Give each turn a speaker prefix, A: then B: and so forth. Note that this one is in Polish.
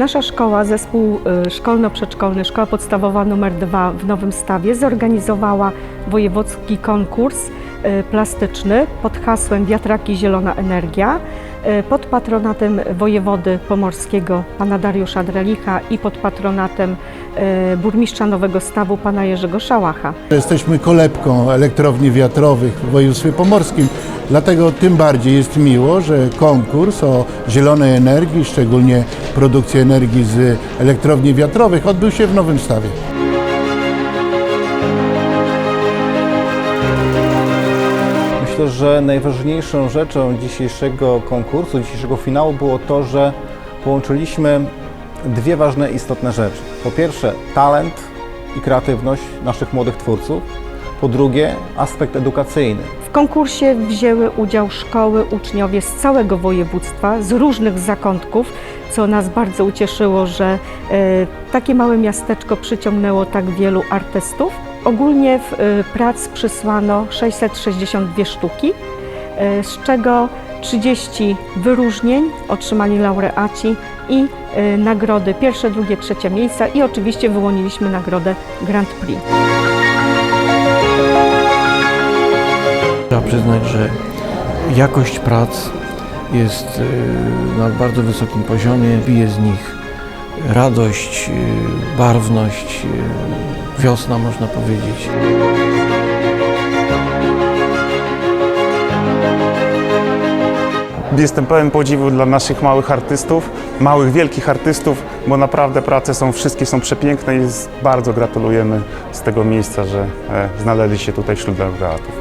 A: Nasza szkoła, zespół e, szkolno-przedszkolny, szkoła podstawowa nr 2 w Nowym Stawie zorganizowała wojewódzki konkurs e, plastyczny pod hasłem Wiatraki Zielona Energia e, pod patronatem wojewody pomorskiego pana Dariusza Drelicha i pod patronatem burmistrza Nowego Stawu pana Jerzego Szałacha.
B: Jesteśmy kolebką elektrowni wiatrowych w województwie pomorskim, dlatego tym bardziej jest miło, że konkurs o zielonej energii, szczególnie produkcji energii z elektrowni wiatrowych odbył się w Nowym Stawie.
C: Myślę, że najważniejszą rzeczą dzisiejszego konkursu, dzisiejszego finału było to, że połączyliśmy dwie ważne, istotne rzeczy. Po pierwsze, talent i kreatywność naszych młodych twórców. Po drugie, aspekt edukacyjny.
A: W konkursie wzięły udział szkoły, uczniowie z całego województwa, z różnych zakątków, co nas bardzo ucieszyło, że e, takie małe miasteczko przyciągnęło tak wielu artystów. Ogólnie e, prac przysłano 662 sztuki, e, z czego 30 wyróżnień otrzymali laureaci i nagrody pierwsze, drugie, trzecie miejsca i oczywiście wyłoniliśmy nagrodę Grand Prix.
D: Trzeba przyznać, że jakość prac jest y, na bardzo wysokim poziomie. Bije z nich radość, y, barwność, y, wiosna można powiedzieć.
E: Jestem pełen podziwu dla naszych małych artystów, małych, wielkich artystów, bo naprawdę prace są, wszystkie są przepiękne i bardzo gratulujemy z tego miejsca, że e, znaleźli się tutaj wśród laureatów.